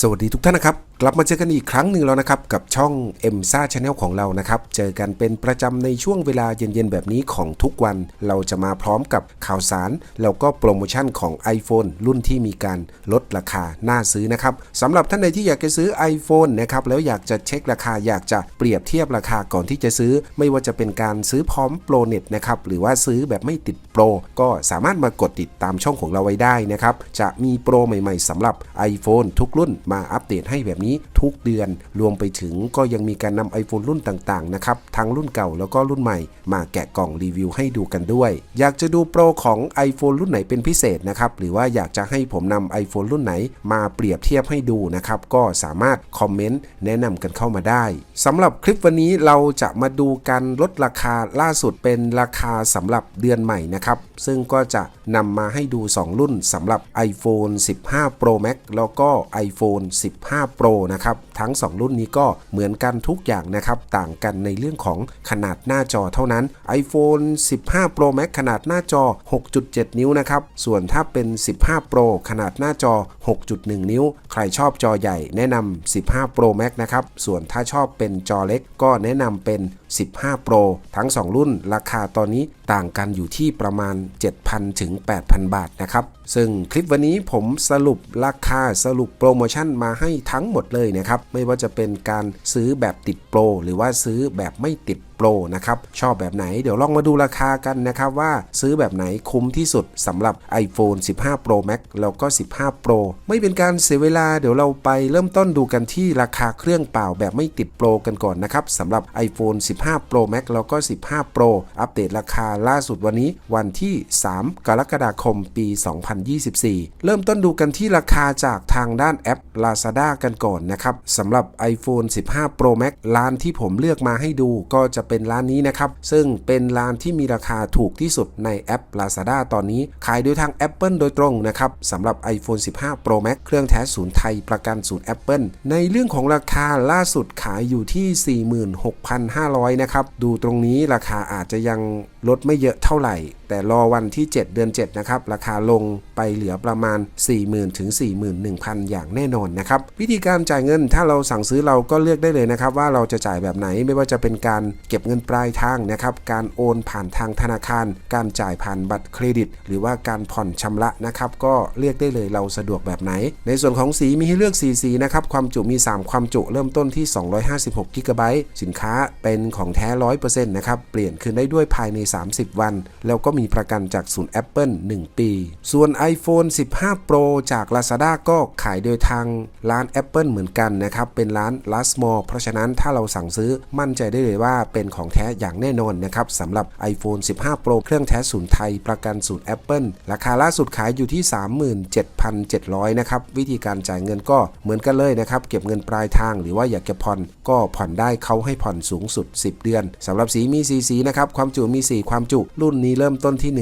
สวัสดีทุกท่านนะครับ กลับมาเจอกันอีกครั้งหนึ่งแล้วนะครับ กับช่อง m อ็มซ่าชาแนลของเรานะครับ เจอกันเป็นประจำในช่วงเวลาเย็นๆ แบบนี้ของทุกวัน เราจะมาพร้อมกับข่าวสาร แล้วก็โปรโมชั่นของ iPhone รุ่นที่มีการลดราคาน่าซื้อนะครับสำหรับท่านใดที่อยากจะซื้อ iPhone นะครับแล้วอยากจะเช็คราคาอยากจะเปรียบเทียบราคาก่อนที่จะซื้อ ไม่ว่าจะเป็นการซื้อพร้อมโปรเน็ตนะครับหรือว่าซื้อแบบไม่ติดโปรก็สามารถมากดติดตามช่องของเราไว้ได้นะครับจะมีโปรใหม่ ๆสำหรับ iPhone ทุกรุ่นมาอัปเดตให้แบบนี้ทุกเดือน รวมไปถึงก็ยังมีการนำ iPhone รุ่นต่างๆนะครับทั้งรุ่นเก่าแล้วก็รุ่นใหม่ มาแกะกล่องรีวิวให้ดูกันด้วย อยากจะดูโปรของ iPhone รุ่นไหนเป็นพิเศษนะครับหรือว่าอยากจะให้ผมนำ iPhone รุ่นไหน มาเปรียบเทียบให้ดูนะครับก็สามารถคอมเมนต์แนะนำกันเข้ามาได้สำหรับคลิปวันนี้เราจะมาดูการลดราคาล่าสุดเป็นราคาสำหรับเดือนใหม่นะครับซึ่งก็จะนำมาให้ดู 2 รุ่นสำหรับ iPhone 15 Pro Max แล้วก็ iPhone 15 Pro นะครับ ทั้ง 2 รุ่นนี้ก็เหมือนกันทุกอย่างนะครับ ต่างกันในเรื่องของขนาดหน้าจอเท่านั้น iPhone 15 Pro Max ขนาดหน้าจอ 6.7 นิ้วนะครับ ส่วนถ้าเป็น 15 Pro ขนาดหน้าจอ 6.1 นิ้ว ใครชอบจอใหญ่แนะนำ15 Pro Max นะครับ ส่วนถ้าชอบเป็นจอเล็กก็แนะนำเป็น 15 Pro ทั้ง 2 รุ่นราคาตอนนี้ต่างกันอยู่ที่ประมาณ 7,000 ถึง 8,000 บาทนะครับ ซึ่งคลิปวันนี้ผมสรุปราคาสรุปโปรโมชั่นมาให้ทั้งหมดเลยนะครับ ไม่ว่าจะเป็นการซื้อแบบติดโปรหรือว่าซื้อแบบไม่ติด โปรนะครับ ชอบแบบไหนเดี๋ยวลองมาดูราคากันนะครับว่าซื้อแบบไหนคุ้มที่สุดสำหรับ iPhone 15 Pro Max แล้วก็ 15 Pro ไม่เป็นการเสียเวลาเดี๋ยวเราไปเริ่มต้นดูกันที่ราคาเครื่องเปล่าแบบไม่ติดโปรกันก่อนนะครับสำหรับ iPhone 15 Pro Max แล้วก็ 15 Pro อัปเดตราคาล่าสุดวันนี้วันที่ 3 กรกฎาคมปี 2024 เริ่มต้นดูกันที่ราคาจากทางด้านแอป Lazada กันก่อนนะครับสำหรับ iPhone 15 Pro Max ร้านที่ผมเลือกมาให้ดูก็จะเป็นร้านนี้นะครับ ซึ่งเป็นร้านที่มีราคาถูกที่สุดในแอป Lazada ตอนนี้ ขายโดยทาง Apple โดยตรงนะครับสำหรับ iPhone 15 Pro Max เครื่องแท้ศูนย์ไทยประกันศูนย์ Apple ในเรื่องของราคาล่าสุดขายอยู่ที่ 46,500 นะครับ ดูตรงนี้ราคาอาจจะยังลดไม่เยอะเท่าไหร่ แต่รอวันที่ 7 เดือน 7 นะครับ ราคาลงไปเหลือประมาณ 40,000ถึง41,000 อย่างแน่นอนนะครับ วิธีการจ่ายเงินถ้าเราสั่งซื้อเราก็เลือกได้เลยนะครับว่าเราจะจ่ายแบบไหนไม่ว่าจะเป็นการเก็บเงินปลายทางนะครับ การโอนผ่านทางธนาคาร การจ่ายผ่านบัตรเครดิต หรือว่าการผ่อนชำระนะครับก็เลือกได้เลยเราสะดวกแบบไหน ในส่วนของสีมีให้เลือกสีสีนะครับความจุมี 3 ความจุเริ่มต้นที่ 256กิกะไบต์สินค้าเป็นของแท้ 100%นะครับเปลี่ยนคืนได้ด้วยภายใน 30 วัน แล้วก็มีประกันจากศูนย์ Apple 1 ปี ส่วน iPhone 15 Pro จาก Lazada ก็ขายโดยทางร้าน Apple เหมือนกันนะครับ เป็นร้าน Last Mall เพราะฉะนั้นถ้าเราสั่งซื้อมั่นใจได้เลยว่าเป็นของแท้อย่างแน่นอนนะครับสำหรับ iPhone 15 Pro เครื่องแท้ศูนย์ไทยประกันศูนย์ Apple ราคาล่าสุดขายอยู่ที่ 37,700 นะครับ วิธีการจ่ายเงินก็เหมือนกันเลยนะครับ เก็บเงินปลายทางหรือว่าอยากจะผ่อนก็ผ่อนได้เขาให้ผ่อนสูงสุด 10 เดือนสำหรับสีมีสีสีนะครับความจุมี 4 ความจุรุ่นนี้เริ่มต้น้นที่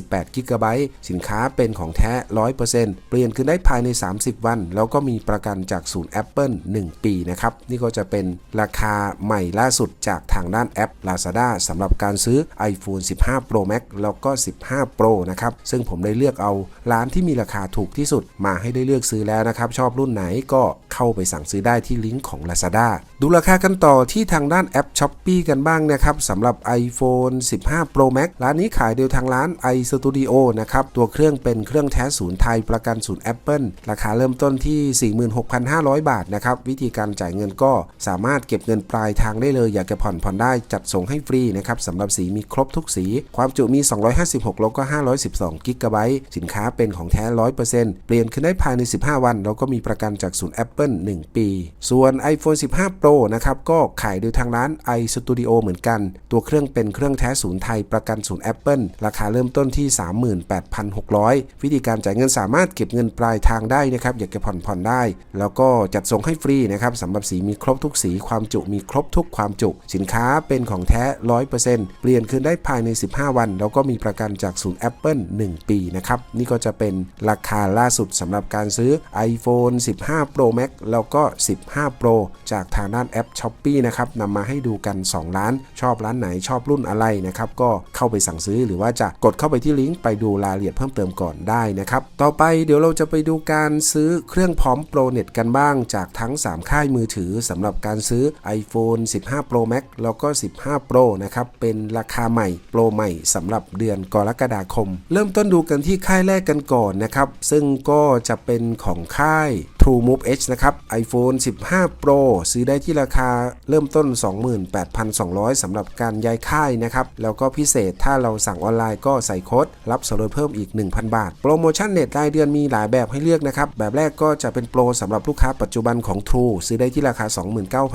128 กิกะไบต์สินค้าเป็นของแท้ 100%เปลี่ยนคืนได้ภายใน 30 วัน แล้วก็มีประกันจากศูนย์ Apple 1 ปีนะครับ นี่ก็จะเป็นราคาใหม่ล่าสุดจากทางด้านแอป Lazada สำหรับการซื้อ iPhone 15 Pro Max แล้วก็ 15 Pro นะครับ ซึ่งผมได้เลือกเอาร้านที่มีราคาถูกที่สุดมาให้ได้เลือกซื้อแล้วนะครับ ชอบรุ่นไหนก็เข้าไปสั่งซื้อได้ที่ลิงก์ของ Lazada ดูราคากันต่อที่ทางด้านแอป s h o p e e กันบ้างนะครับสำหรับ iPhone 15 Pro Max ร้านนี้ขายโดยทางร้าน iStudio นะครับ ตัวเครื่องเป็นเครื่องแท้ศูนย์ไทยประกันศูนย์ Apple ราคาเริ่มต้นที่ 46,500 บาทนะครับ วิธีการจ่ายเงินก็สามารถเก็บเงินปลายทางได้เลย อยากจะผ่อนผ่อนได้จัดส่งให้ฟรีนะครับสำหรับสีมีครบทุกสี ความจุมี 256 แล้วก็ 512กิกะไบต์สินค้าเป็นของแท้ 100%เปลี่ยนขึ้นได้ภายใน 15 วันแล้วก็มีประกันจากศูนย์ Apple 1 ปี ส่วน iPhone 15 Pro นะครับก็ขายโดยทางร้าน iStudio เหมือนกัน ตัวเครื่องเป็นเครื่องแท้ศูนย์ไทยประกันศูนย์ Apple ราคาเริ่มต้นที่ 38,600 วิธีการจ่ายเงินสามารถเก็บเงินปลายทางได้นะครับอยากจะผ่อนผ่อนได้ แล้วก็จัดส่งให้ฟรีนะครับสำหรับสีมีครบทุกสีความจุมีครบทุกความจุ สินค้าเป็นของแท้ 100%เปลี่ยนคืนได้ภายใน 15 วัน แล้วก็มีประกันจากศูนย์ Apple 1 ปีนะครับนี่ก็จะเป็นราคาล่าสุดสำหรับการซื้อ iPhone 15 Pro Max แล้วก็ 15 Pro จากทางด้านานแอป s h o p e e นะครับนำมาให้ดูกัน 2 ร้าน ชอบร้านไหนชอบรุ่นอะไรนะครับก็เข้าไปสั่งซื้อหรือว่าจะกดเข้าไปที่ลิงก์ไปดูรายละเอียดเพิ่มเติมก่อนได้นะครับต่อไปเดี๋ยวเราจะไปดูการซื้อเครื่องพร้อม Pro Net กันบ้างจากทั้ง 3 ค่ายมือถือสำหรับการซื้อ iPhone 15 Pro Max แล้วก็ 15 Pro นะครับเป็นราคาใหม่ Pro ใหม่สำหรับเดือนกรกฎาคม เริ่มต้นดูกันที่ค่ายแรกกันก่อนนะครับซึ่งก็จะเป็นของค่าย True Move H นะครับ iPhone 15 Pro ซื้อได้ที่ราคาเริ่มต้น 28,200สำหรับการย้ายค่ายนะครับ แล้วก็พิเศษถ้าเราสั่งออนไลน์ก็ใส่โค้ดรับส่วนลดเพิ่มอีก 1,000 บาท โปรโมชั่นเน็ตรายเดือนมีหลายแบบให้เลือกนะครับ แบบแรกก็จะเป็นโปรสำหรับลูกค้าปัจจุบันของ True ซื้อได้ที่ราคา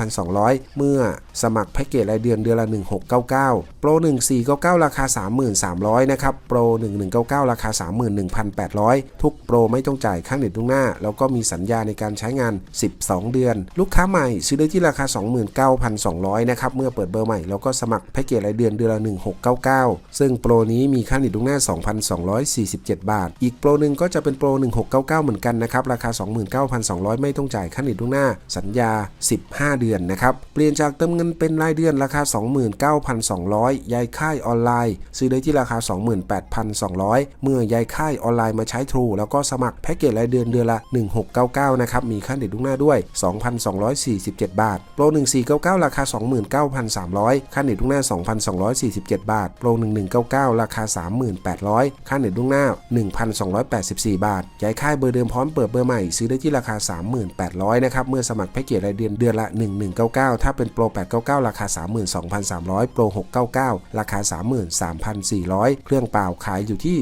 29,200 เมื่อสมัครแพ็กเกจรายเดือนเดือนละ 1699 โปร 1499 ราคา 33,300 นะครับ โปร 1199 ราคา 31,800 ทุกโปรไม่ต้องจ่ายค่าเน็ตล่วงหน้า แล้วก็มีสัญญาในการใช้งาน 12 เดือน ลูกค้าใหม่ซื้อได้ที่ราคา 29,200 นะครับ เมื่อเปิดเบอร์ใหม่แล้วก็สมัครแพ็กเกจรายเดือนเดือนละ 1699 ซึ่งโปรนี้มีค่าเน็ตล่วงหน้า 2,247 บาท อีกโปรหนึ่งก็จะเป็นโปร 1699 เหมือนกันนะครับ ราคา 29,200 ไม่ต้องจ่ายค่าเน็ตล่วงหน้า สัญญา 15 เดือนนะครับ เปลี่ยนจากเติมเงินเป็นรายเดือนราคา 29,200 ย้ายค่ายออนไลน์ ซื้อได้ที่ราคา 28,200 เมื่อย้ายค่ายออนไลน์มาใช้ True แล้วก็สมัครแพ็กเกจรายเดือนเดือนละ 1699 9นะครับ มีค่าเน็ตล่วงหน้าด้วย 2,247 บาท โปร 1499 ราคา 29,300 ค่าเน็ตล่วงหน้า 2,247 บาท โปร 1199 ราคา 38,000 ค่าเน็ตล่วงหน้า 1,284 บาท ย้ายค่ายเบอร์เดิมพร้อมเปิดเบอร์ใหม่ ซื้อได้ที่ราคา 38,000 นะครับ เมื่อสมัครแพ็กเกจรายเดือนเดือนละ 1199 ถ้าเป็นโปร 899 ราคา 32,300 โปร 699 ราคา 33,400 เครื่องเปล่าขายอยู่ที่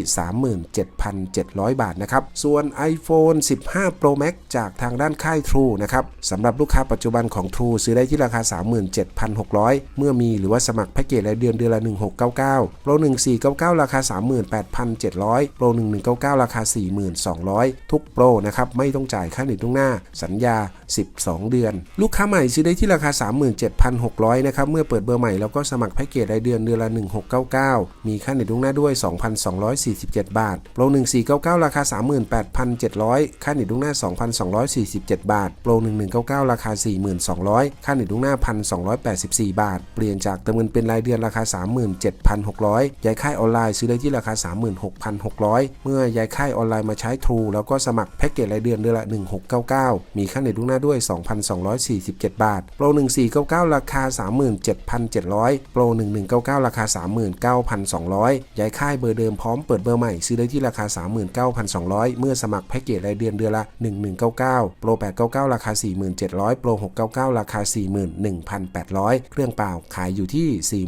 37,700 บาทนะครับ ส่วน iPhone 15 Pro Max จะากทางด้านค่าย True นะครับสำหรับลูกค้าปัจจุบันของ True ซื้อได้ที่ราคา 37,600 เมื่อมีหรือว่าสมัครแพ็กเกจรายเดือนเดือนละ 1699 โปร 1499 ราคา 38,700 โปร 1199 ราคา 4,200 ทุกโปรนะครับไม่ต้องจ่ายค่าเน็ตล่วงหน้า สัญญา 12 เดือน ลูกค้าใหม่ซื้อได้ที่ราคา 37,600 นะครับเมื่อเปิดเบอร์ใหม่แล้วก็สมัครแพ็กเกจรายเดือนเดือนละ 1699 มีค่าเน็ตล่วงหน้าด้วย 2,247 บาท โปร 1499 ราคา 38,700 ค่าเน็ตล่วงหน้า2,247 บาท โปร 1199 ราคา 4,200 ค่าเน็ตล่วงหน้า 1,284 บาท เปลี่ยนจากเติมเงินเป็นรายเดือนราคา 37,600 ย้ายค่ายออนไลน์ซื้อได้ที่ราคา 36,600 เมื่อย้ายค่ายออนไลน์มาใช้ True แล้วก็สมัครแพ็กเกจรายเดือนเดือนละ 1699 มีค่าเน็ตล่วงหน้าด้วย 2,247 บาท โปร 1499 ราคา 37,700 โปร 1199 ราคา 39,200 ย้ายค่ายเบอร์เดิมพร้อมเปิดเบอร์ใหม่ซื้อได้ที่ราคา 39,200 เมื่อสมัครแพ็กเกจรายเดือนเดือนละ 1199โปร899 ราคา 47,00โปร699 ราคา 41,800 เครื่องเปล่าขายอยู่ที่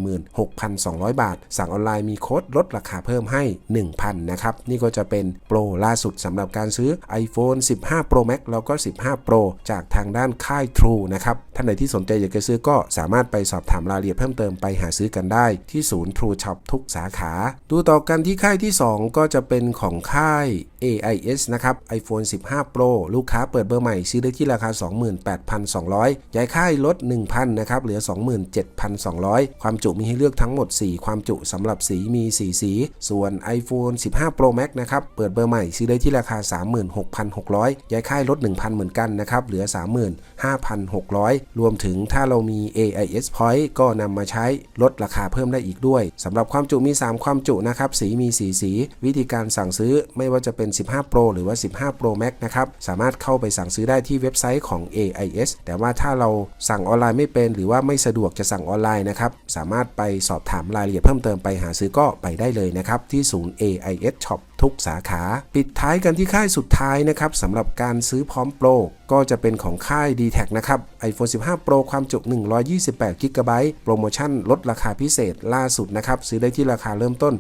46,200 บาท สั่งออนไลน์มีโค้ดลดราคาเพิ่มให้ 1,000 นะครับ นี่ก็จะเป็นโปรล่าสุดสำหรับการซื้อ iPhone 15 Pro Max แล้วก็ 15 Pro จากทางด้านค่าย True นะครับ ท่านใดที่สนใจอยากจะซื้อก็สามารถไปสอบถามรายละเอียดเพิ่มเติมไปหาซื้อกันได้ที่ศูนย์ True Shop ทุกสาขา ดูต่อกันที่ค่ายที่ 2 ก็จะเป็นของค่าย AIS นะครับ iPhone 15 Pro ลูกค้าเปิดเบอร์ใหม่ ซื้อได้ที่ราคา 28,200 ย้ายค่ายลด 1,000 นะครับ เหลือ 27,200 ความจุมีให้เลือกทั้งหมด 4 ความจุสำหรับสีมี 4 สี ส่วน iPhone 15 Pro Max นะครับ เปิดเบอร์ใหม่ ซื้อได้ที่ราคา 36,600 ย้ายค่ายลด 1,000 เหมือนกันนะครับ เหลือ 35,600 รวมถึงถ้าเรามี AIS Point ก็นำมาใช้ลดราคาเพิ่มได้อีกด้วยสำหรับความจุมี 3 ความจุนะครับ สีมี 4 สี วิธีการสั่งซื้อไม่ว่าจะเป็น15 Pro หรือว่า 15 Pro Max นะครับ สามารถเข้าไปสั่งซื้อได้ที่เว็บไซต์ของ AIS แต่ว่าถ้าเราสั่งออนไลน์ไม่เป็น หรือว่าไม่สะดวกจะสั่งออนไลน์นะครับ สามารถไปสอบถามรายละเอียดเพิ่มเติมไปหาซื้อก็ไปได้เลยนะครับ ที่ศูนย์ AIS Shop ทุกสาขา ปิดท้ายกันที่ค่ายสุดท้ายนะครับสำหรับการซื้อพร้อมโปรก็จะเป็นของค่าย d t แทนะครับ iPhone 15 Pro ความจุ 128 g b โปรโมชั่นลดราคาพิเศษล่าสุดนะครับ ซื้อได้ที่ราคาเริ่มต้น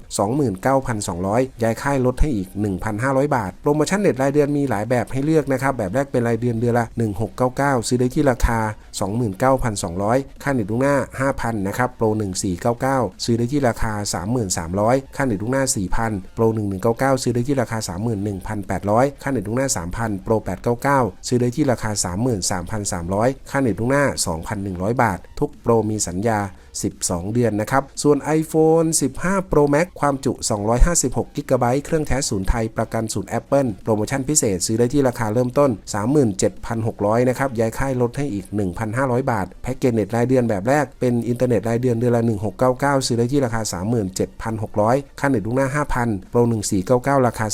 29,200 ย้ายค่ายลดให้อีก 1,500 บาท โปรโมชั่นเน็ตรายเดือนมีหลายแบบให้เลือกนะครับ แบบแรกเป็นรายเดือนเดือนละ 1699 ซื้อได้ที่ราคา 29,200 ค่าเน็ตล่วงหน้า 5,000 นะครับ โปร 1499 ซื้อได้ที่ราคา 33,300 ค่าเน็ตล่วงหน้า 4,000 โปร 1199ซื้อได้ที่ราคา 31,800 ค่าเน็ตล่วงหน้า 3,000 โปร 899 ซื้อได้ที่ราคา 33,300 ค่าเน็ตล่วงหน้า 2,100 บาท ทุกโปรมีสัญญา 12 เดือนนะครับ ส่วน iPhone 15 Pro Max ความจุ 256 g b เครื่องแท้ศูนย์ไทยประกันศูนย์ Apple โปรโมชั่นพิเศษซื้อได้ที่ราคาเริ่มต้น 37,600 นะครับ ย้ายค่ายลดให้อีก 1,500 บาท แพ็กเกจเน็ตรายเดือนแบบแรกเป็นอินเทอร์เน็ตรายเดือนเดือนละ 1699 ซื้อได้ที่ราคา 37,600 ค่าเน็ตลูกหน้า 5,000 โปร 1499 ราคา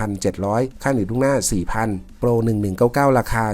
38,700 ค่าเน็ตลูกหน้า 4,000 โปร 1199 ราคา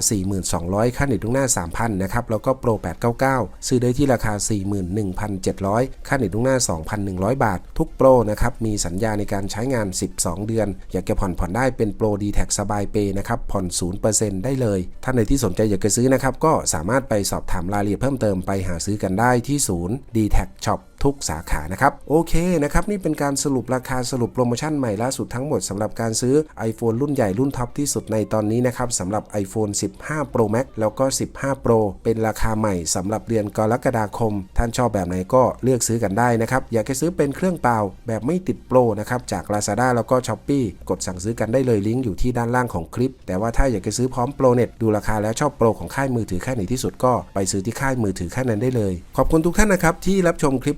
42,200 ค่าเน็ตลูกหน้า 3,000 นะครับ แล้วก็โปร 899 ซื้อได้ที่ราคา 4 41,700 ค่าเน็ตลูกหน้า 2,100 บาท ทุกโปรนะครับมีสัญญาในการใช้งาน 12 เดือน อยากจะผ่อนผ่อนได้เป็นโปรดีแท็สบายเปย์นะครับผ่อน 0%ได้เลย ท่านใดที่สนใจอยากจะซื้อนะครับก็สามารถไปสอบถามรายละเอียดเพิ่มเติมไปหาซื้อกันได้ที่ศูนย์ d t แท็ Shop ทุกสาขานะครับโอเคนะครับนี่เป็นการสรุปราคาสรุปโปรโมชั่นใหม่ล่าสุดทั้งหมดสำหรับการซื้อ iPhone รุ่นใหญ่รุ่นท็อปที่สุดในตอนนี้นะครับสำหรับ iPhone 15 Pro Max แล้วก็ 15 Pro เป็นราคาใหม่สำหรับเดือนกรกฎาคม ท่านชอบแบบไหนก็เลือกซื้อกันได้นะครับอยากจะซื้อเป็นเครื่องเปล่าแบบไม่ติดโปรนะครับจาก Lazada แล้วก็ Shopee กดสั่งซื้อกันได้เลยลิงก์อยู่ที่ด้านล่างของคลิป แต่ว่าถ้าอยากจะซื้อพร้อมโปรเน็ตดูราคาแล้วชอบโปรของค่ายมือถือค่ายไหนที่สุดก็ไปซื้อที่ค่ายมือถือค่ายนั้นได้เลย ขอบคุณทุกท่านนะครับที่รับชมคลิป